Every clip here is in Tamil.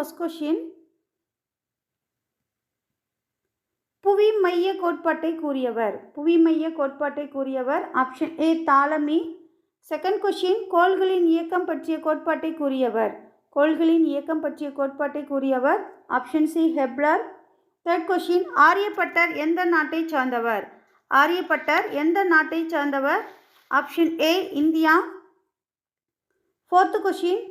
ஃபஸ்ட் ஃபர்ஸ்ட் கொஷின் புவி மைய கோட்பாட்டை கூறியவர். புவி மைய கோட்பாட்டை கூறியவர். Option A Ptolemy second question கோள்களின் இயக்கம் பற்றிய கோட்பாட்டை கூறியவர். கோள்களின் இயக்கம் பற்றிய கோட்பாட்டை கூறியவர். Option C Kepler third question Aryabhata எந்த நாட்டை சார்ந்தவர்? ஆரியப்பட்டர் எந்த நாட்டை சார்ந்தவர்? Option A India. Fourth question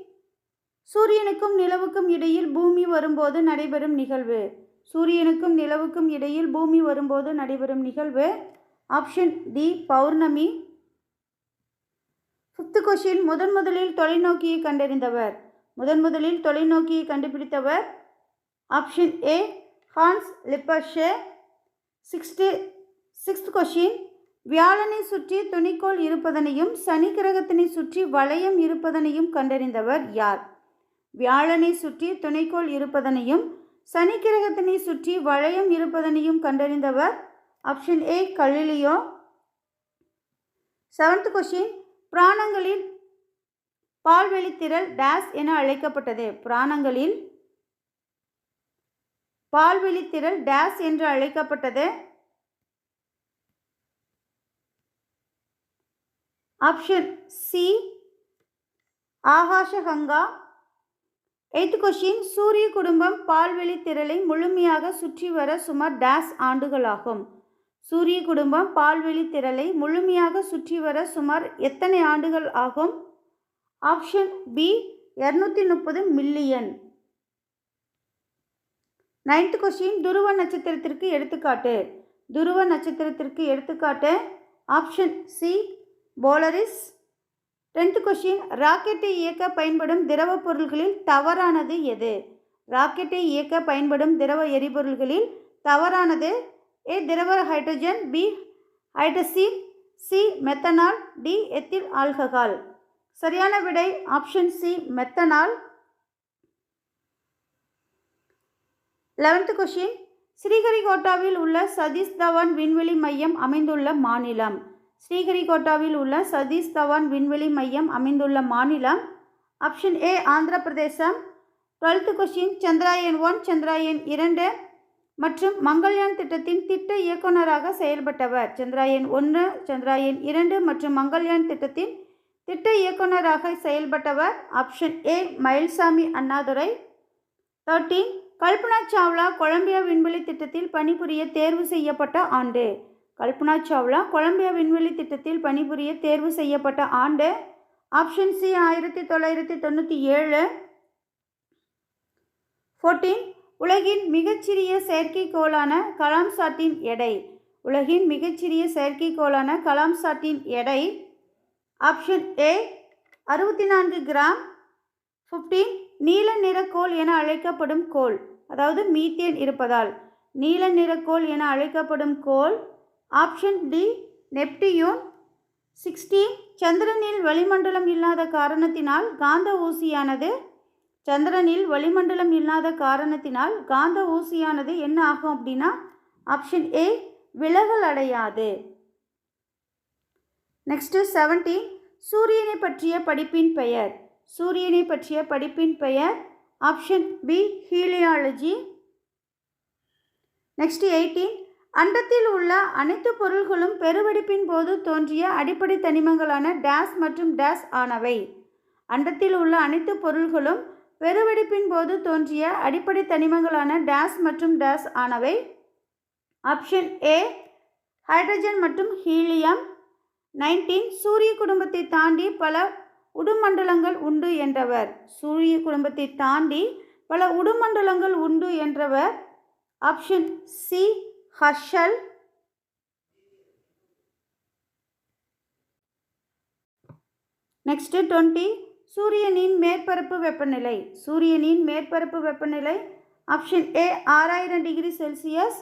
சூரியனுக்கும் நிலவுக்கும் இடையில் பூமி வரும்போது நடைபெறும் நிகழ்வு. சூரியனுக்கும் நிலவுக்கும் இடையில் பூமி வரும்போது நடைபெறும் நிகழ்வு. ஆப்ஷன் டி பௌர்ணமி. ஃபிஃப்த்து கொஷின் முதன் முதலில் தொலைநோக்கியை கண்டறிந்தவர். முதன் முதலில் தொலைநோக்கியை கண்டுபிடித்தவர். Option A Hans Lippershey. Sixth sixth question வியாழனை சுற்றி துணிக்கோள் இருப்பதனையும் சனி கிரகத்தினை சுற்றி வளையம் இருப்பதனையும் கண்டறிந்தவர் யார்? வியாழனை சுற்றி துணைக்கோள் இருப்பதனையும் சனி கிரகத்தினை சுற்றி வளையம் இருப்பதனையும் கண்டறிந்தவர். Option A Galileo. Seventh question பிராணங்களில் பால்வெளித்திரள் டேஸ் என அழைக்கப்பட்டது. பிராணங்களில் பால்வெளித்திரள் டேஸ் என்று அழைக்கப்பட்டது. Option C Akashganga. Eighth question சூரிய குடும்பம் பால்வெளி திரளை முழுமையாக சுற்றி வர சுமார் டேஸ் ஆண்டுகளாகும். சூரிய குடும்பம் பால்வெளி திரளை முழுமையாக சுற்றி வர சுமார் எத்தனை ஆண்டுகள் ஆகும்? ஆப்ஷன் பி இரநூத்தி முப்பது மில்லியன். நைன்த் கொஷின் துருவ நட்சத்திரத்திற்கு எடுத்துக்காட்டு. துருவ நட்சத்திரத்திற்கு எடுத்துக்காட்டு. Option C Polaris. Tenth question. ராக்கெட்டை இயக்க பயன்படும் திரவ பொருள்களில் தவறானது எது? ராக்கெட்டை இயக்க பயன்படும் திரவ எரிபொருள்களில் தவறானது ஏ திரவ hydrogen B hydrazine C methanol D ethyl alcohol. சரியான விடை option C methanol. Eleventh question. ஸ்ரீஹரிகோட்டாவில் உள்ள சதீஷ் தவான் விண்வெளி மையம் அமைந்துள்ள மாநிலம். ஸ்ரீஹரிகோட்டாவில் உள்ள சதீஷ் தவான் விண்வெளி மையம் அமைந்துள்ள மாநிலம் option A Andhra Pradesh. Twelfth question Chandrayaan one Chandrayaan இரண்டு மற்றும் மங்கள்யான் திட்டத்தின் திட்ட இயக்குநராக செயல்பட்டவர். சந்திராயன் ஒன்று சந்திராயன் இரண்டு மற்றும் மங்கள்யான் திட்டத்தின் திட்ட இயக்குநராக செயல்பட்டவர். Option A Mylswamy Annadurai. Thirteen Kalpana Chawla Columbia விண்வெளி திட்டத்தில் பணிபுரிய தேர்வு செய்யப்பட்ட ஆண்டு. கல்பனா சாவ்லா கொலம்பியா விண்வெளி திட்டத்தில் பணிபுரிய தேர்வு செய்யப்பட்ட ஆண்டு ஆப்ஷன் சி ஆயிரத்தி தொள்ளாயிரத்தி தொண்ணூற்றி ஏழு. ஃபோர்டீன் உலகின் மிகச்சிறிய செயற்கைக்கோளான கலாம்சாட்டின் எடை. உலகின் மிகச்சிறிய செயற்கைக்கோளான கலாம்சாட்டின் எடை. ஆப்ஷன் ஏ அறுபத்தி நான்கு கிராம். ஃபிஃப்டீன் நீல நிறக்கோள் என அழைக்கப்படும் கோள் அதாவது மீத்தேன் இருப்பதால். நீல நிறக்கோள் என அழைக்கப்படும் கோள் ஆப்ஷன் டி நெப்டியூன் சிக்ஸ்டீன். சந்திரனில் வளிமண்டலம் இல்லாத காரணத்தினால் காந்த ஊசியானது சந்திரனில் வளிமண்டலம் இல்லாத காரணத்தினால் காந்த ஊசியானது என்ன ஆகும் அப்படின்னா ஆப்ஷன் ஏ விலகல் அடையாது. Next seventeen. சூரியனை பற்றிய படிப்பின் பெயர். சூரியனை பற்றிய படிப்பின் பெயர் option B heliology. Next eighteen. அண்டத்தில் உள்ள அனைத்து பொருள்களும் பெருவெடிப்பின் போது தோன்றிய அடிப்படை தனிமங்களான டேஸ் மற்றும் டேஸ் ஆனவை. அண்டத்தில் உள்ள அனைத்து பொருள்களும் பெருவெடிப்பின் போது தோன்றிய அடிப்படை தனிமங்களான டேஸ் மற்றும் டேஸ் ஆனவை. ஆப்ஷன் ஏ ஹைட்ரஜன் மற்றும் ஹீலியம். நைன்டீன் சூரிய குடும்பத்தை தாண்டி பல உடுமண்டலங்கள் உண்டு என்றவர். சூரிய குடும்பத்தை தாண்டி பல உடுமண்டலங்கள் உண்டு என்றவர். Option C Herschel. Next twenty. சூரியனின் மேற்பரப்பு வெப்பநிலை. சூரியனின் மேற்பரப்பு வெப்பநிலை ஆப்ஷன் ஏ ஆறாயிரம் டிகிரி செல்சியஸ்.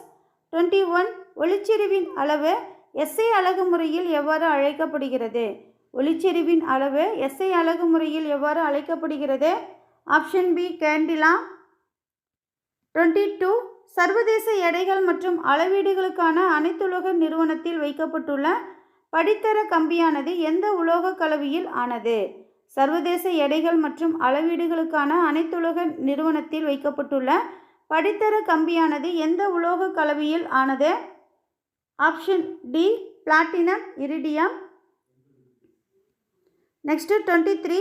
டுவெண்ட்டி ஒன் ஒளிச்செறிவின் அளவு எஸ்ஐ அழகு முறையில் எவ்வாறு அழைக்கப்படுகிறது? ஒளிச்செறிவின் அளவு எஸ்ஐ அழகு முறையில் எவ்வாறு அழைக்கப்படுகிறது? Option B candela. Twenty two சர்வதேச எடைகள் மற்றும் அளவீடுகளுக்கான அனைத்துலக நிறுவனத்தில் வைக்கப்பட்டுள்ள படித்தர கம்பியானது எந்த உலோக கலவையில் ஆனது? சர்வதேச எடைகள் மற்றும் அளவீடுகளுக்கான அனைத்துலக நிறுவனத்தில் வைக்கப்பட்டுள்ள படித்தர கம்பியானது எந்த உலோக கலவையில் ஆனது? Option D platinum iridium next twenty three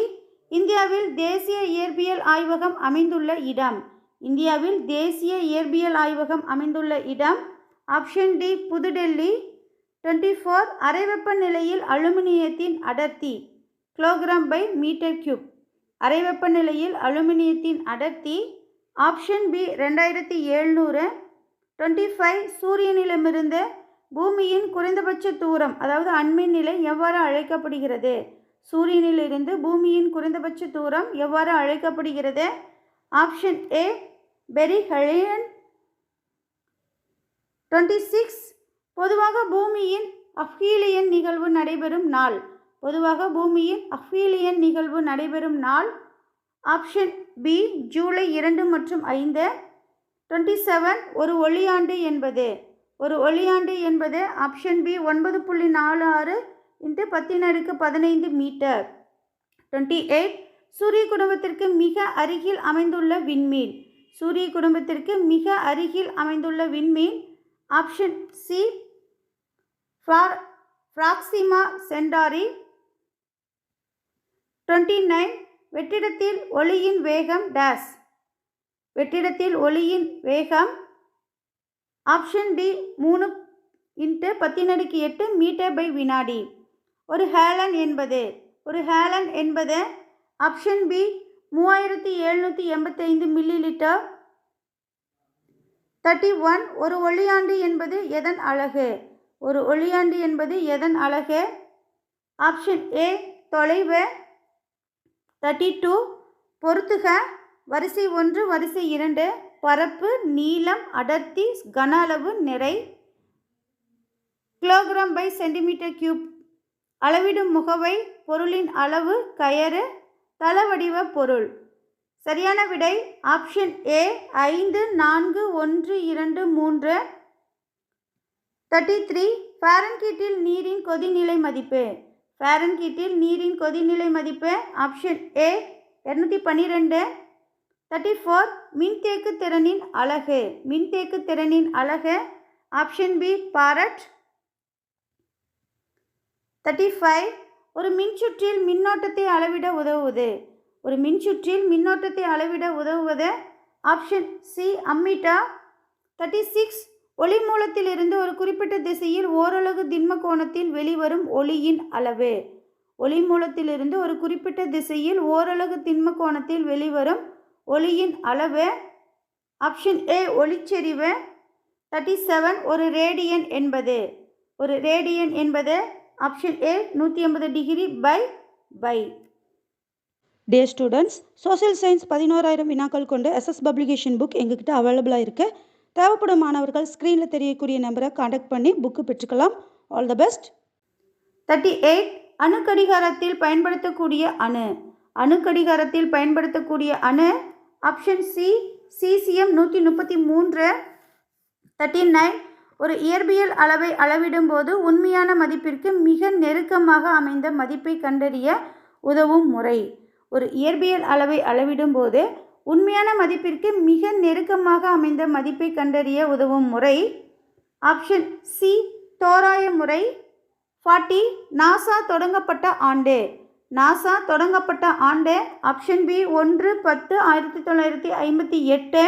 இந்தியாவில் தேசிய இயற்பியல் ஆய்வகம் அமைந்துள்ள இடம். இந்தியாவில் தேசிய இயற்பியல் ஆய்வகம் அமைந்துள்ள இடம் option D New Delhi. Twenty four அரைவெப்ப வெப்பநிலையில் அலுமினியத்தின் அடர்த்தி கிலோகிராம் பை மீட்டர் கியூப். அரைவெப்ப வெப்பநிலையில் அலுமினியத்தின் அடர்த்தி ஆப்ஷன் பி ரெண்டாயிரத்தி எழுநூறு. டுவெண்ட்டி ஃபைவ் சூரியனிடமிருந்து பூமியின் குறைந்தபட்ச தூரம் அதாவது அண்மின் நிலை எவ்வாறு அழைக்கப்படுகிறது? சூரியனிலிருந்து பூமியின் குறைந்தபட்ச தூரம் எவ்வாறு அழைக்கப்படுகிறது? Option A perihelion twenty six பொதுவாக பூமியின் அஃபீலியன் நிகழ்வு நடைபெறும் நாள். பொதுவாக பூமியின் அஃபீலியன் நிகழ்வு நடைபெறும் நாள். ஆப்ஷன் பி ஜூலை இரண்டு மற்றும் ஐந்து. டுவெண்ட்டி செவன் ஒரு ஒளியாண்டு என்பது. ஒரு ஒளியாண்டு என்பது ஆப்ஷன் பி ஒன்பது புள்ளி நாலு ஆறு இன்ட்டு பத்தின் அடுக்கு பதினைந்து மீட்டர். டுவெண்ட்டி எயிட் சூரிய குடும்பத்திற்கு மிக அருகில் அமைந்துள்ள விண்மீன். சூரிய குடும்பத்திற்கு மிக அருகில் அமைந்துள்ள விண்மீன் ஆப்ஷன் சி ஃப்ரார் ஃப்ராக்சிமா சென்டாரி. டுவெண்ட்டி நைன் வெற்றிடத்தில் ஒளியின் வேகம் டேஸ் வெற்றிடத்தில் ஒளியின் வேகம் ஆப்ஷன் டி மூணு இன்ட்டு பத்தினடுக்கு எட்டு மீட்டர் பை வினாடி. ஒரு ஹேலன் என்பது ஒரு ஹேலன் என்பது ஆப்ஷன் பி மூவாயிரத்தி எழுநூற்றி எண்பத்தைந்து மில்லி லிட்டர் தேர்ட்டி ஒன் ஒரு ஒளியாண்டு என்பது எதன் அழகு ஒரு ஒளியாண்டு என்பது எதன் அழகு ஆப்ஷன் ஏ தொலைவு. தேர்ட்டி டூ பொறுத்துக வரிசை ஒன்று வரிசை இரண்டு. பரப்பு நீளம் அடர்த்தி கன அளவு நிறை. கிலோகிராம் பை சென்டிமீட்டர் கியூப் அளவிடும் முகவை பொருளின் அளவு கயறு. தளவடிவ பொருள். சரியான விடை ஆப்ஷன் ஏ ஐந்து நான்கு ஒன்று இரண்டு மூன்று. தேர்ட்டி த்ரீ ஃபேரன்கீட்டில் நீரின் கொதிநிலை மதிப்பு. ஃபேரன்கீட்டில் நீரின் கொதிநிலை மதிப்பு ஆப்ஷன் ஏ இரநூத்தி பன்னிரெண்டு. தேர்ட்டி ஃபோர் மின்தேக்கு திறனின் அழகு மின்தேக்கு திறனின் அலகு option B farad. Thirty five ஒரு மின்சுற்றில் மின்னோட்டத்தை அளவிட உதவுவது. ஒரு மின்சுற்றில் மின்னோட்டத்தை அளவிட உதவுவது option C. Ammeter thirty six ஒளி மூலத்திலிருந்து ஒரு குறிப்பிட்ட திசையில் ஓரலகு திண்ம கோணத்தில் வெளிவரும் ஒளியின் அளவு. ஒளி மூலத்திலிருந்து ஒரு குறிப்பிட்ட திசையில் ஓரலகு திண்ம கோணத்தில் வெளிவரும் ஒளியின் அளவு. ஆப்ஷன் ஏ ஒளிச்செறிவு. தேர்ட்டி செவன் ஒரு ரேடியன் என்பது. ஒரு ரேடியன் என்பது ஆப்ஷன் ஏ நூற்றி ஐம்பது degree bye bye day students social science பதினோராயிரம் வினாக்கள் கொண்டு எஸ்எஸ் பப்ளிகேஷன் புக் எங்ககிட்ட அவைலபிளாக இருக்குது தேவைப்படும் மாணவர்கள் ஸ்க்ரீனில் தெரியக்கூடிய நம்பரை காண்டாக்ட் பண்ணி book பெற்றுக்கலாம். All the best thirty eight அணுக்கடிகாரத்தில் பயன்படுத்தக்கூடிய அணு. அணுக்கடிகாரத்தில் பயன்படுத்தக்கூடிய அணு. ஆப்ஷன் சி சிசிஎம் நூற்றி முப்பத்தி மூன்று. தேர்ட்டி நைன் ஒரு இயற்பியல் அளவை அளவிடும்போது உண்மையான மதிப்பிற்கு மிக நெருக்கமாக அமைந்த மதிப்பை கண்டறிய உதவும் முறை. ஒரு இயற்பியல் அளவை அளவிடும்போது உண்மையான மதிப்பிற்கு மிக நெருக்கமாக அமைந்த மதிப்பை கண்டறிய உதவும் முறை. ஆப்ஷன் சி தோராய முறை. ஃபார்ட்டி நாசா தொடங்கப்பட்ட ஆண்டு. நாசா தொடங்கப்பட்ட ஆண்டு ஆப்ஷன் பி ஒன்று பத்து ஆயிரத்தி தொள்ளாயிரத்தி ஐம்பத்தி எட்டு.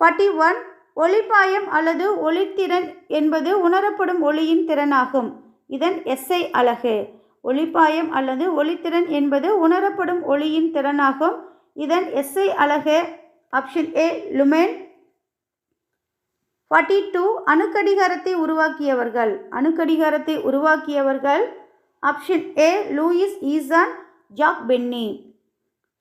ஃபார்ட்டி ஒன் ஒளிப்பாயம் அல்லது ஒளித்திறன் என்பது உணரப்படும் ஒளியின் திறனாகும். இதன் எஸ்ஐ அலகு. ஒளிப்பாயம் அல்லது ஒளித்திறன் என்பது உணரப்படும் ஒளியின் திறனாகும். இதன் எஸ்ஐ அலகு. Option A lumen forty two அணுக்கடிகாரத்தை உருவாக்கியவர்கள். அணுக்கடிகாரத்தை உருவாக்கியவர்கள். Option A Louis Essen Jack Penny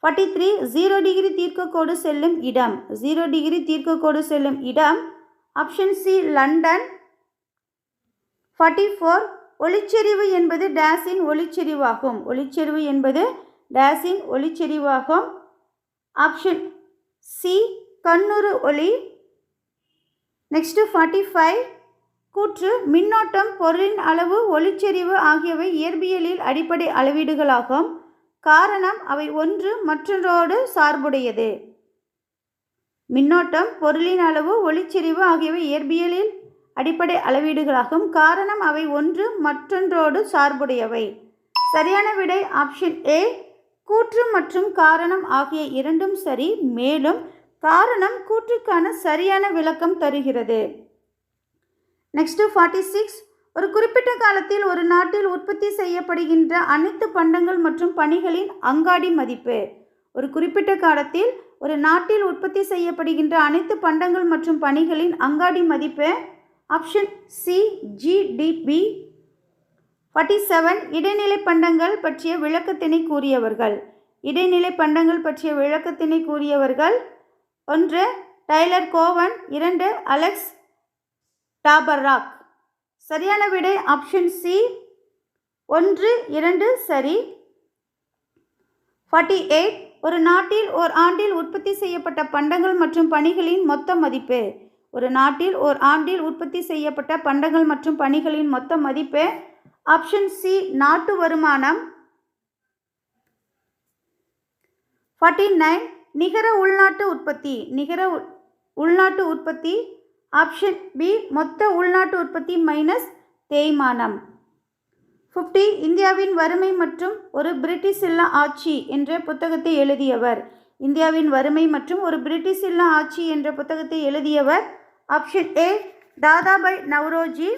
forty three zero degree தீர்க்கக்கோடு செல்லும் இடம். ஜீரோ டிகிரி தீர்க்கக்கோடு செல்லும் இடம். Option C London forty four ஒளிச்செறிவு என்பது டேஸின் ஒளிச்செறிவாகும். ஒளிச்செறிவு என்பது டேஸின் ஒளிச்செறிவாகும். ஆப்ஷன் சி கண்ணுறு ஒளி. நெக்ஸ்ட்டு ஃபார்ட்டி ஃபைவ் கூற்று மின்னோட்டம் பொருளின் அளவு ஒளிச்செறிவு ஆகியவை இயற்பியலில் அடிப்படை அளவீடுகளாகும். காரணம் அவை ஒன்று மற்றொன்றோடு சார்புடையது. மின்னோட்டம் பொருளின் அளவு ஒளிச்செறிவு ஆகியவை இயற்பியலில் அடிப்படை அளவீடுகளாகும். காரணம் அவை ஒன்று மற்றொன்றோடு சார்புடையவை. சரியான விடை ஆப்ஷன் ஏ கூற்று மற்றும் காரணம் ஆகிய இரண்டும் சரி. மேலும் காரணம் கூற்றுக்கான சரியான விளக்கம் தருகிறது. நெக்ஸ்ட் ஃபார்ட்டி சிக்ஸ் ஒரு குறிப்பிட்ட காலத்தில் ஒரு நாட்டில் உற்பத்தி செய்யப்படுகின்ற அனைத்து பண்டங்கள் மற்றும் பணிகளின் அங்காடி மதிப்பு. ஒரு குறிப்பிட்ட காலத்தில் ஒரு நாட்டில் உற்பத்தி செய்யப்படுகின்ற அனைத்து பண்டங்கள் மற்றும் பணிகளின் அங்காடி மதிப்பு option C GDP forty seven இடைநிலை பண்டங்கள் பற்றிய விளக்கத்தினை கூறியவர்கள். இடைநிலை பண்டங்கள் பற்றிய விளக்கத்தினை கூறியவர்கள் ஒன்று டைலர் கோவன் இரண்டு அலெக்ஸ் டாபர்ராக் சரியான விடை ஆப்ஷன் சி ஒன்று இரண்டு சரி. ஃபார்ட்டி எயிட் ஒரு நாட்டில் ஓர் ஆண்டில் உற்பத்தி செய்யப்பட்ட பண்டங்கள் மற்றும் பணிகளின் மொத்த மதிப்பு. ஒரு நாட்டில் ஓர் ஆண்டில் உற்பத்தி செய்யப்பட்ட பண்டங்கள் மற்றும் பணிகளின் மொத்த மதிப்பு. ஆப்ஷன் சி நாட்டு வருமானம். ஃபார்ட்டி நைன் நிகர உள்நாட்டு உற்பத்தி. நிகர உள்நாட்டு உற்பத்தி ஆப்ஷன் பி மொத்த உள்நாட்டு உற்பத்தி மைனஸ் தேய்மானம். ஃபிஃப்டி இந்தியாவின் வறுமை மற்றும் ஒரு பிரிட்டிஷ் இல்லா ஆட்சி என்ற புத்தகத்தை எழுதியவர். இந்தியாவின் வறுமை மற்றும் ஒரு பிரிட்டிஷ் இல்லா ஆட்சி என்ற புத்தகத்தை எழுதியவர். Option A Dadabhai Naoroji.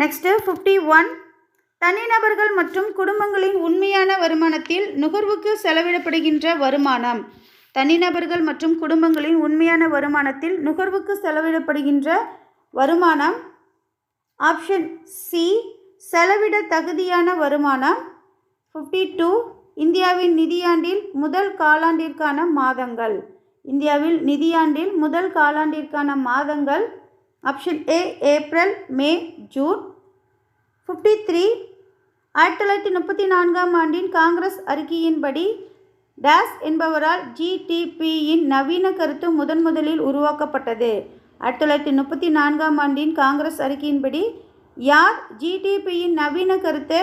Next fifty one தனிநபர்கள் மற்றும் குடும்பங்களின் உண்மையான வருமானத்தில் நுகர்வுக்கு செலவிடப்படுகின்ற வருமானம். தனிநபர்கள் மற்றும் குடும்பங்களின் உண்மையான வருமானத்தில் நுகர்வுக்கு செலவிடப்படுகின்ற வருமானம். ஆப்ஷன் சி செலவிட தகுதியான வருமானம். ஃபிஃப்டி டூ இந்தியாவின் நிதியாண்டில் முதல் காலாண்டிற்கான மாதங்கள். இந்தியாவில் நிதியாண்டில் முதல் காலாண்டிற்கான மாதங்கள். Option A April May June fifty three ஆயிரத்தி தொள்ளாயிரத்தி முப்பத்தி நான்காம் ஆண்டின் காங்கிரஸ் அறிக்கையின்படி டேஸ் என்பவரால் ஜிடிபியின் நவீன கருத்து முதன் முதலில் உருவாக்கப்பட்டது. ஆயிரத்தி தொள்ளாயிரத்தி முப்பத்தி நான்காம் ஆண்டின் காங்கிரஸ் அறிக்கையின்படி யார் ஜிடிபியின் நவீன கருத்தை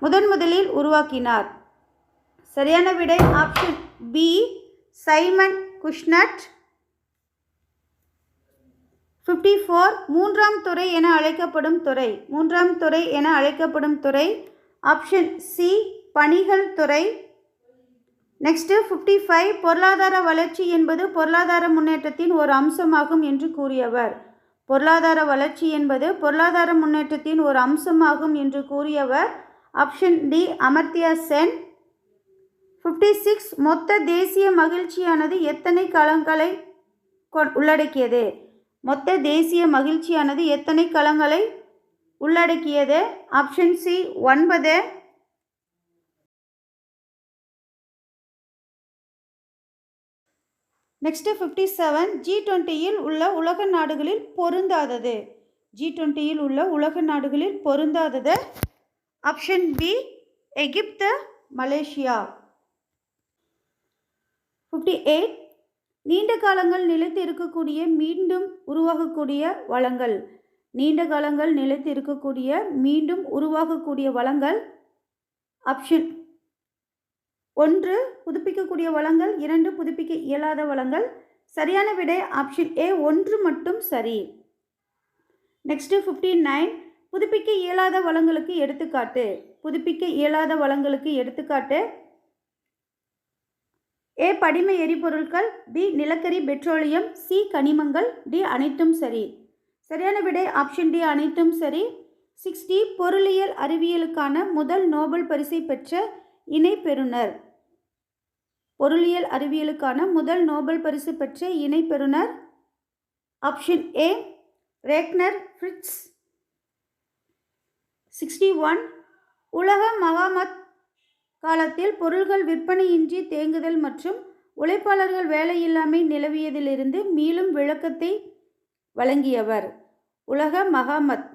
முதன் முதலில் உருவாக்கினார்? சரியான விடை option B Simon Kuznets fifty four மூன்றாம் துறை என அழைக்கப்படும் துறை. மூன்றாம் துறை என அழைக்கப்படும் துறை. ஆப்ஷன் சி பணிகள் துறை. நெக்ஸ்ட்டு ஃபிஃப்டி ஃபைவ் பொருளாதார வளர்ச்சி என்பது பொருளாதார முன்னேற்றத்தின் ஒரு அம்சமாகும் என்று கூறியவர். பொருளாதார வளர்ச்சி என்பது பொருளாதார முன்னேற்றத்தின் ஒரு அம்சமாகும் என்று கூறியவர். Option D Amartya Sen. Fifty six மொத்த தேசிய மகிழ்ச்சியானது எத்தனை களங்களை கொ- உள்ளடக்கியது? மொத்த தேசிய மகிழ்ச்சியானது எத்தனை களங்களை உள்ளடக்கியது? ஆப்ஷன் சி ஒன்பது. நெக்ஸ்ட்டு ஃபிஃப்டி செவன் ஜி டுவெண்ட்டியில் உள்ள உலக நாடுகளில் பொருந்தாதது. ஜி டுவெண்ட்டியில் உள்ள உலக நாடுகளில் பொருந்தாதது option B Egypt Malaysia. Fifty eight நீண்ட காலங்கள் நிலைத்து இருக்கக்கூடிய மீண்டும் உருவாகக்கூடிய வளங்கள். நீண்ட காலங்கள் நிலைத்து இருக்கக்கூடிய மீண்டும் உருவாகக்கூடிய வளங்கள் ஆப்ஷன் ஒன்று புதுப்பிக்கக்கூடிய வளங்கள். இரண்டு புதுப்பிக்க இயலாத வளங்கள். சரியான விடை ஆப்ஷன் ஏ ஒன்று மட்டும் சரி. நெக்ஸ்ட்டு ஃபிஃப்டி நைன் புதுப்பிக்க இயலாத வளங்களுக்கு எடுத்துக்காட்டு. புதுப்பிக்க இயலாத வளங்களுக்கு எடுத்துக்காட்டு. ஏ படிம எரிபொருட்கள். பி நிலக்கரி பெட்ரோலியம். சி கனிமங்கள். டி அனைத்தும் சரி. சரியான விடை ஆப்ஷன் டி அனைத்தும் சரி. சிக்ஸ்டி பொருளியல் அறிவியலுக்கான முதல் நோபல் பரிசை பெற்ற இணை பெறுநர். பொருளியல் அறிவியலுக்கான முதல் நோபல் பரிசு பெற்ற இணை பெறுநர் option A Ragnar Frisch. Sixty one உலக மகாமத் காலத்தில் பொருள்கள் விற்பனையின்றி தேங்குதல் மற்றும் உழைப்பாளர்கள் வேலையில்லாமை நிலவியதிலிருந்து மீளும் விளக்கத்தை வழங்கியவர். உலக மகாமத்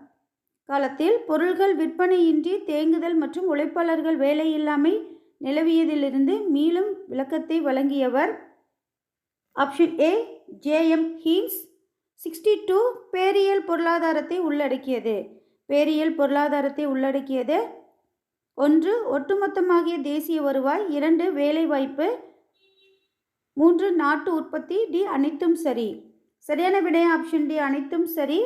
காலத்தில் பொருள்கள் விற்பனையின்றி தேங்குதல் மற்றும் உழைப்பாளர்கள் வேலையில்லாமை நிலவியதிலிருந்து மீளும் விளக்கத்தை வழங்கியவர் option A J M Keynes. Sixty two Ferial பொருளாதாரத்தை உள்ளடக்கியது. பேரியல் பொருளாதாரத்தை உள்ளடக்கியது. ஒன்று ஒட்டுமொத்தமாகிய தேசிய வருவாய். இரண்டு வேலைவாய்ப்பு. மூன்று நாட்டு உற்பத்தி. டி அனைத்தும் சரி. சரியான விடை ஆப்ஷன் டி அனைத்தும் சரி.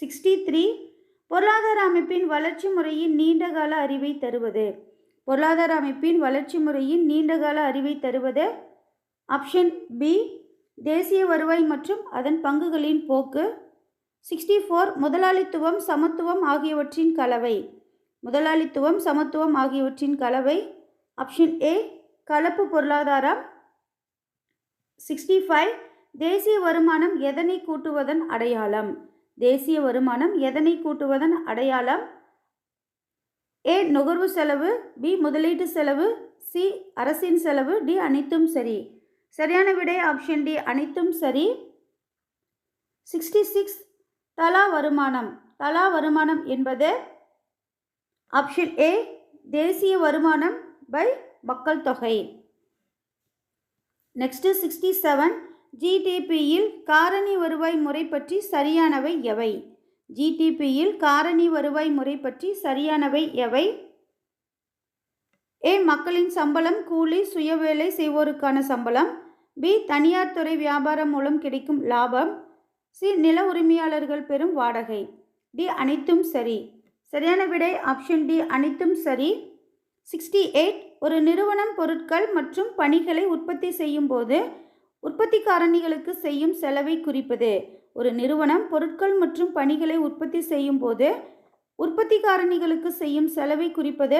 சிக்ஸ்டி த்ரீ பொருளாதார அமைப்பின் வளர்ச்சி முறையின் நீண்டகால அறிவை தருவது. பொருளாதார அமைப்பின் வளர்ச்சி முறையின் நீண்டகால அறிவை தருவது. ஆப்ஷன் பி தேசிய வருவாய் மற்றும் அதன் பங்குகளின் போக்கு. சிக்ஸ்டி ஃபோர் முதலாளித்துவம் சமத்துவம் ஆகியவற்றின் கலவை. முதலாளித்துவம் சமத்துவம் ஆகியவற்றின் கலவை. ஆப்ஷன் ஏ கலப்பு பொருளாதாரம். சிக்ஸ்டி ஃபைவ் தேசிய வருமானம் எதனை கூட்டுவதன் அடையாளம்? தேசிய வருமானம் எதனை கூட்டுவதன் அடையாளம்? ஏ நுகர்வு செலவு பி முதலீட்டு செலவு சி அரசின் செலவு டி அனைத்தும் சரி. சரியான விடை ஆப்ஷன் டி அனைத்தும் சரி. சிக்ஸ்டி சிக்ஸ் தலா வருமானம். தலா வருமானம் என்பது ஆப்ஷன் ஏ தேசிய வருமானம் பை மக்கள் தொகை. நெக்ஸ்ட்டு சிக்ஸ்டி செவன் ஜிடிபியில் காரணி வருவாய் முறை பற்றி சரியானவை எவை? ஜிடிபியில் காரணி வருவாய் முறை பற்றி சரியானவை எவை? ஏ. மக்களின் சம்பளம் கூலி சுயவேலை செய்வோருக்கான சம்பளம். பி. தனியார் துறை வியாபாரம் மூலம் கிடைக்கும் லாபம். சி. நில உரிமையாளர்கள் பெறும் வாடகை. டி. அனைத்தும் சரி. சரியான விடை ஆப்ஷன் டி. அனைத்தும் சரி. Sixty eight. ஒரு நிறுவனம் பொருட்கள் மற்றும் பணிகளை உற்பத்தி செய்யும் போது உற்பத்தி காரணிகளுக்கு செய்யும் செலவை குறிப்பது. ஒரு நிறுவனம் பொருட்கள் மற்றும் பணிகளை உற்பத்தி செய்யும் போது உற்பத்தி காரணிகளுக்கு செய்யும் செலவை குறிப்பது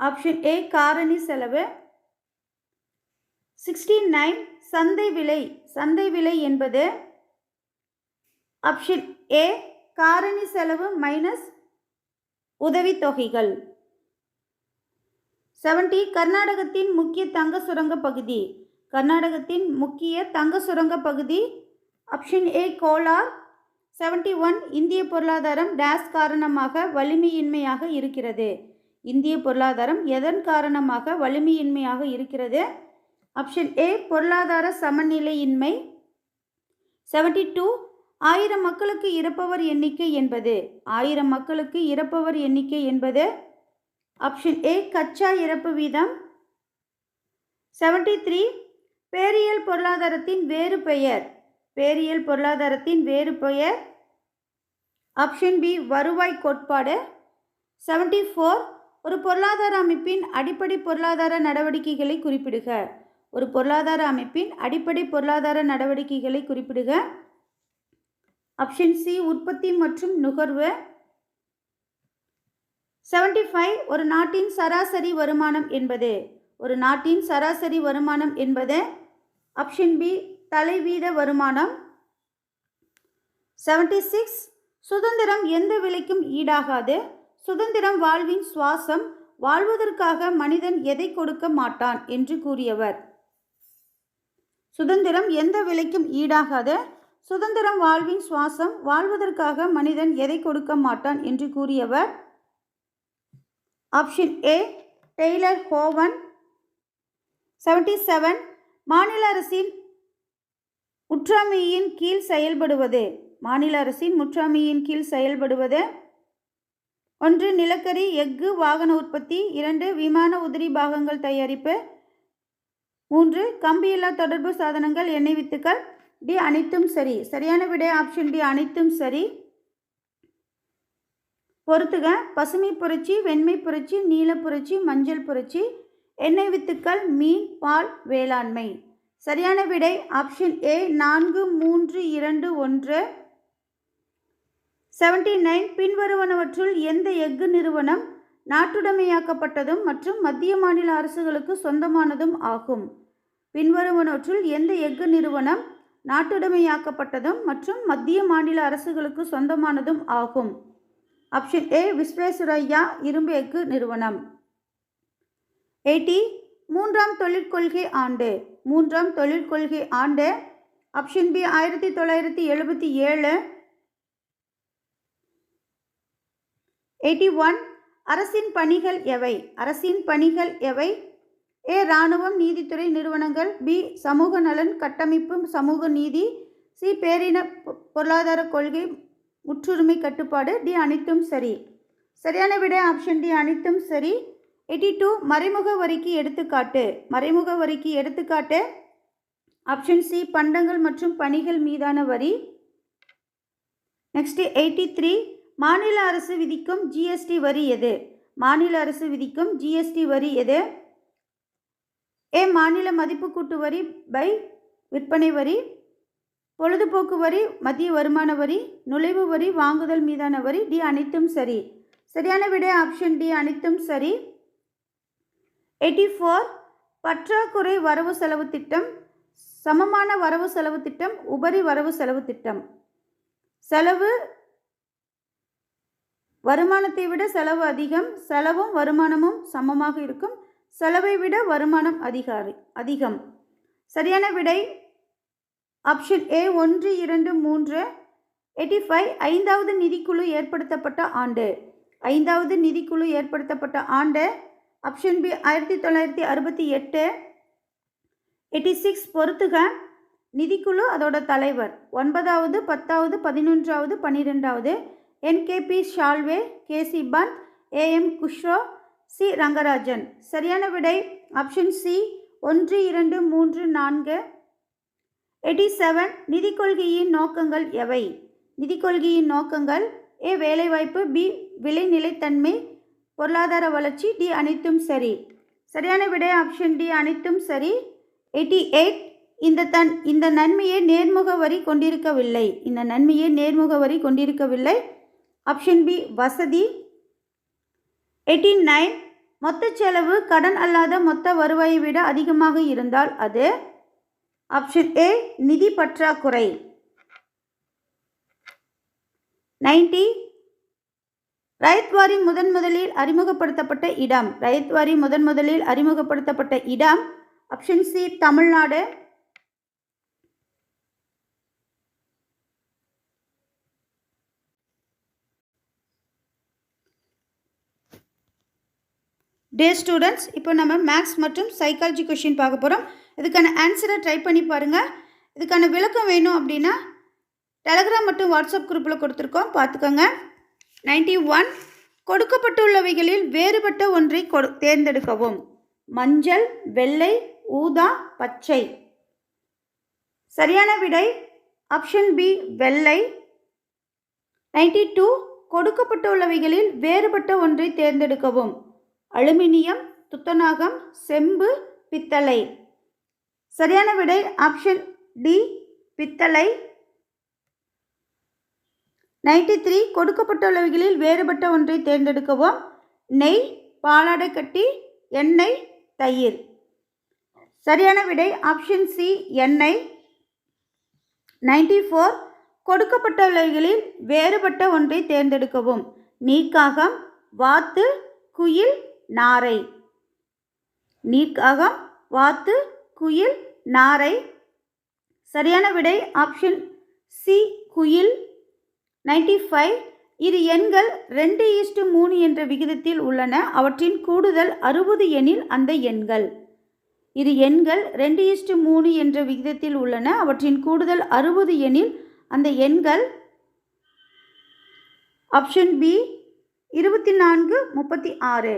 ஆப்ஷன் ஏ காரணி செலவு. சிக்ஸ்டி நைன் சந்தை விலை. சந்தை விலை என்பது ஆப்ஷன் ஏ காரணி செலவு மைனஸ் உதவித்தொகைகள். செவன்டி கர்நாடகத்தின் முக்கிய தங்க சுரங்க பகுதி. கர்நாடகத்தின் முக்கிய தங்க சுரங்க பகுதி option A Kolar. Seventy one இந்திய பொருளாதாரம் டேஸ் காரணமாக வலிமையின்மையாக இருக்கிறது. இந்திய பொருளாதாரம் எதன் காரணமாக வலிமையின்மையாக இருக்கிறது? ஆப்ஷன் ஏ பொருளாதார சமநிலையின்மை. செவன்டி டூ ஆயிரம் மக்களுக்கு இறப்பவர் எண்ணிக்கை என்பது. ஆயிரம் மக்களுக்கு இறப்பவர் எண்ணிக்கை என்பது. ஆப்ஷன் ஏ கச்சா இறப்பு வீதம். செவன்டி த்ரீ பேரியல் பொருளாதாரத்தின் வேறு பெயர். பேரியல் பொருளாதாரத்தின் வேறு பெயர். ஆப்ஷன் பி வருவாய் கோட்பாடு. செவன்டி ஃபோர் ஒரு பொருளாதார அமைப்பின் அடிப்படை பொருளாதார நடவடிக்கைகளை குறிப்பிடுக. ஒரு பொருளாதார அமைப்பின் அடிப்படை பொருளாதார நடவடிக்கைகளை குறிப்பிடுக. ஆப்ஷன் சி உற்பத்தி மற்றும் நுகர்வு. செவன்டி ஃபைவ் ஒரு நாட்டின் சராசரி வருமானம் என்பது. ஒரு நாட்டின் சராசரி வருமானம் என்பது. ஆப்ஷன் பி தலைவீத வருமானம். செவன்டி சிக்ஸ் சுதந்திரம் எந்த விலைக்கும் ஈடாகாது. சுதந்திரம் வாழ்வின் சுவாசம். வாழ்வதற்காக மனிதன் எதை கொடுக்க மாட்டான் என்று கூறியவர். சுதந்திரம் எந்த விலைக்கும் ஈடாகாது. சுதந்திரம் வாழ்வின் சுவாசம். வாழ்வதற்காக மனிதன் எதை கொடுக்க மாட்டான் என்று கூறியவர். Option A. Taylor Hoven. Seventy seven மாநில அரசின் முற்றாமையின் கீழ் செயல்படுவது. மாநில அரசின் முற்றாமையின் கீழ் செயல்படுவது. ஒன்று நிலக்கரி எஃகு வாகன உற்பத்தி. இரண்டு விமான உதிரி பாகங்கள் தயாரிப்பு. மூன்று கம்பியில்லா தொடர்பு சாதனங்கள் எண்ணெய் வித்துக்கள். டி அனைத்தும் சரி. சரியான விடை ஆப்ஷன் டி அனைத்தும் சரி. பொறுத்துக. பசுமை புரட்சி வெண்மை புரட்சி நீல புரட்சி மஞ்சள் புரட்சி. எண்ணெய் வித்துக்கள் மீன் பால் வேளாண்மை. சரியான விடை ஆப்ஷன் ஏ நான்கு மூன்று இரண்டு ஒன்று. செவன்டி நைன் பின்வருவனவற்றுள் எந்த எஃகு நிறுவனம் நாட்டுடைமையாக்கப்பட்டதும் மற்றும் மத்திய மாநில அரசுகளுக்கு சொந்தமானதும் ஆகும்? பின்வருவனவற்றுள் எந்த எஃகு நிறுவனம் நாட்டுடைமையாக்கப்பட்டதும் மற்றும் மத்திய மாநில அரசுகளுக்கு சொந்தமானதும் ஆகும்? ஆப்ஷன் ஏ விஸ்வேஸ்வரய்யா இரும்பு எஃகு நிறுவனம். எயிட்டி மூன்றாம் தொழிற்கொள்கை ஆண்டு. மூன்றாம் தொழிற்கொள்கை ஆண்டு ஆப்ஷன் பி ஆயிரத்தி தொள்ளாயிரத்தி எழுபத்தி ஏழு. எயிட்டி ஒன் அரசின் பணிகள் எவை? அரசின் பணிகள் எவை? ஏ இராணுவம் நீதித்துறை நிறுவனங்கள். பி சமூக நலன் கட்டமைப்பு சமூக நீதி. சி பேரின பொ- பொருளாதார கொள்கை முற்றுரிமை கட்டுப்பாடு. டி அனைத்தும் சரி. சரியான விட ஆப்ஷன் டி அனைத்தும் சரி. எயிட்டி டூ மறைமுக வரிக்கு எடுத்துக்காட்டு. மறைமுக வரிக்கு எடுத்துக்காட்டு. ஆப்ஷன் சி பண்டங்கள் மற்றும் பணிகள் மீதான வரி. நெக்ஸ்ட்டு எயிட்டி த்ரீ மாநில அரசு விதிக்கும் ஜிஎஸ்டி வரி எது? மாநில அரசு விதிக்கும் ஜிஎஸ்டி வரி எது? ஏ மாநில மதிப்பு கூட்டு வரி பை விற்பனை வரி. பொழுதுபோக்கு வரி மத்திய வருமான வரி. நுழைவு வரி வாங்குதல் மீதான வரி. டி அனைத்தும் சரி. சரியான விடை ஆப்ஷன் டி அனைத்தும் சரி. எயிட்டி ஃபோர் பற்றாக்குறை வரவு செலவு திட்டம் சமமான வரவு செலவு திட்டம் உபரி வரவு செலவு திட்டம். செலவு வருமானத்தை விட செலவு அதிகம் செலவும் வருமானமும் சமமாக இருக்கும் செலவை விட வருமானம் அதிகாரி அதிகம். சரியான விடை ஆப்ஷன் ஏ ஒன்று இரண்டு மூன்று எயிட்டி ஃபைவ் ஐந்தாவது நிதிக்குழு ஏற்படுத்தப்பட்ட ஆண்டு. ஐந்தாவது நிதிக்குழு ஏற்படுத்தப்பட்ட ஆண்டு ஆப்ஷன் பி ஆயிரத்தி தொள்ளாயிரத்தி அறுபத்தி எட்டு. எயிட்டி சிக்ஸ் பொறுத்துக. நிதிக்குழு அதோட தலைவர். ஒன்பதாவது பத்தாவது பதினொன்றாவது பன்னிரெண்டாவது. NKP Salve KC Pant AM Khusro C Rangarajan சரியான விடை. ஆப்ஷன் சி ஒன்று இரண்டு மூன்று நான்கு. எயிட்டி செவன் நிதி கொள்கையின் நோக்கங்கள் எவை? நிதி கொள்கையின் நோக்கங்கள் ஏ வேலைவாய்ப்பு பி விலைநிலைத்தன்மை பொருளாதார வளர்ச்சி டி அனைத்தும் சரி. சரியான விடை ஆப்ஷன் டி அனைத்தும் சரி. எயிட்டி எயிட் இந்த தன் இந்த நன்மையை நேர்முக வரி கொண்டிருக்கவில்லை. இந்த நன்மையை நேர்முக வரி கொண்டிருக்கவில்லை. ஆப்ஷன் பி வசதி. எயிட்டி நைன் மொத்த செலவு கடன் அல்லாத மொத்த வருவாயை விட அதிகமாக இருந்தால் அது? ஆப்ஷன் ஏ நிதி பற்றாக்குறை. நைன்டி ரயத்வாரி முதன் முதலில் அறிமுகப்படுத்தப்பட்ட இடம். ரயத்வாரி முதன் முதலில் அறிமுகப்படுத்தப்பட்ட இடம் option C Tamil Nadu. Day students இப்போ நம்ம மேக்ஸ் மற்றும் சைக்காலஜி கொஷின் பார்க்க போகிறோம் இதுக்கான ஆன்சரை ட்ரை பண்ணி பாருங்கள் இதுக்கான விளக்கம் வேணும் அப்படின்னா டெலகிராம் மற்றும் வாட்ஸ்அப் குரூப்பில் கொடுத்துருக்கோம். பார்த்துக்கோங்க. நைன்டி ஒன் கொடுக்கப்பட்டுள்ளவைகளில் வேறுபட்ட ஒன்றை கொடு தேர்ந்தெடுக்கவும். மஞ்சள் வெள்ளை ஊதா பச்சை. சரியான விடை ஆப்ஷன் பி வெள்ளை. நைன்டி டூ கொடுக்கப்பட்டுள்ளவைகளில் வேறுபட்ட ஒன்றை தேர்ந்தெடுக்கவும். அலுமினியம் துத்தநாகம் செம்பு பித்தளை. சரியான விடை ஆப்ஷன் டி பித்தளை. நைன்டி த்ரீ கொடுக்கப்பட்டுள்ளவைகளில் வேறுபட்ட ஒன்றை தேர்ந்தெடுக்கவும். நெய் பாலாடை கட்டி எண்ணெய் தயிர். சரியான விடை ஆப்ஷன் சி எண்ணெய். நைன்டி ஃபோர் கொடுக்கப்பட்டுள்ளவைகளில் வேறுபட்ட ஒன்றை தேர்ந்தெடுக்கவும். நீக்காகம் வாத்து குயில் நாரை. நீக்காகம் வாத்து குயில் நாரை. சரியான விடை ஆப்ஷன் சி குயில். நைன்டி ஃபைவ் இரு எண்கள் ரெண்டு ஈஸ்டு மூணு என்ற விகிதத்தில் உள்ளன. அவற்றின் கூடுதல் அறுபது எனில் அந்த எண்கள். இரு எண்கள் ரெண்டு ஈஸ்டு மூணு என்ற விகிதத்தில் உள்ளன. அவற்றின் கூடுதல் அறுபது எனில் அந்த எண்கள். ஆப்ஷன் பி இருபத்தி நான்கு முப்பத்தி ஆறு.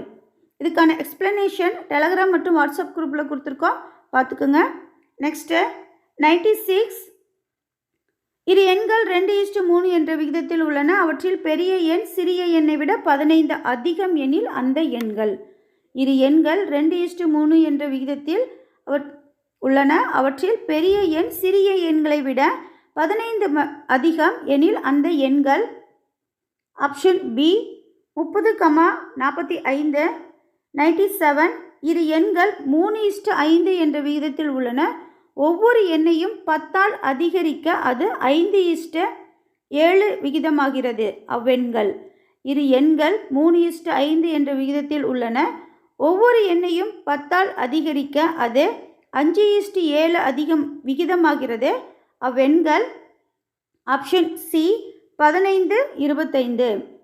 இதுக்கான எக்ஸ்ப்ளனேஷன் டெலகிராம் மற்றும் வாட்ஸ்அப் குரூப்பில் கொடுத்துருக்கோம். பார்த்துக்குங்க. நெக்ஸ்ட்டு நைன்டி சிக்ஸ் இரு எண்கள் ரெண்டு ஈஸ்டு மூணு என்ற விகிதத்தில் உள்ளன. அவற்றில் பெரிய எண் சிறிய எண்ணை விட பதினைந்து அதிகம் எனில் அந்த எண்கள். இரு எண்கள் ரெண்டு ஈஸ்டு மூணு என்ற விகிதத்தில் அவற் உள்ளன. அவற்றில் பெரிய எண் சிறிய எண்களை விட பதினைந்து ம அதிகம் எனில் அந்த எண்கள். ஆப்ஷன் பி முப்பது கமா நாற்பத்தி ஐந்து நைன்டி செவன். இரு எண்கள் மூணு இஸ்டு ஐந்து என்ற விகிதத்தில் உள்ளன. ஒவ்வொரு எண்ணையும் பத்தால் அதிகரிக்க அது ஐந்து இஷ்ட ஏழு விகிதமாகிறது. அவ்வெண்கள். இரு எண்கள் மூணு இஷ்ட ஐந்து என்ற விகிதத்தில் உள்ளன. ஒவ்வொரு எண்ணையும் பத்தால் அதிகரிக்க அது அஞ்சு இஸ்டு ஏழு அதிகம் விகிதமாகிறது. அவ்வெண்கள். ஆப்ஷன் சி பதினைந்து இருபத்தைந்து.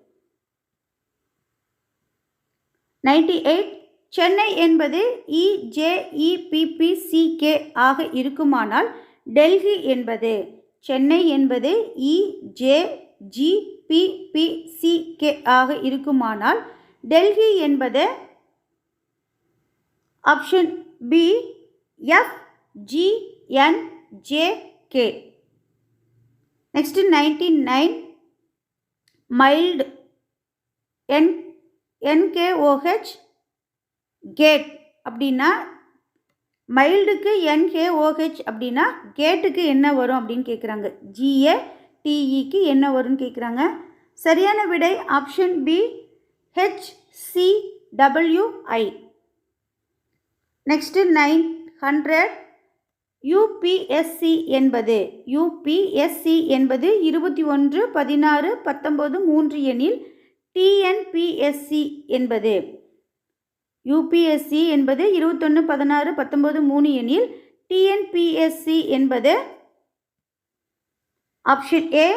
நைன்டி எயிட் சென்னை என்பது இஜேஇபிபிசிகே ஆக இருக்குமானால் டெல்லி என்பது சென்னை என்பது இஜேஜிபிபிசிகே ஆக இருக்குமானால் டெல்லி என்பது option B F G N J K. Next ninety nine mild N N K O H gate அப்படின்னா மைல்டுக்கு என்கேஓஹெச் அப்படின்னா கேட்டுக்கு என்ன வரும் அப்படின்னு கேட்குறாங்க ஜிஏ டிஇக்கு என்ன வரும்னு கேட்குறாங்க சரியான விடை option B H C W I next nine hundred UPSC என்பது யூபிஎஸ்சி என்பது இருபத்தி ஒன்று பதினாறு பத்தொம்போது மூன்று எனில் டிஎன்பிஎஸ்சி என்பது யூபிஎஸ்சி என்பது இருபத்தொன்று பதினாறு பத்தொம்போது மூணு எனில் டிஎன்பிஎஸ்சி என்பது ஆப்ஷன் ஏ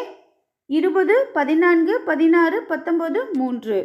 இருபது பதினான்கு பதினாறு பத்தொம்போது மூன்று.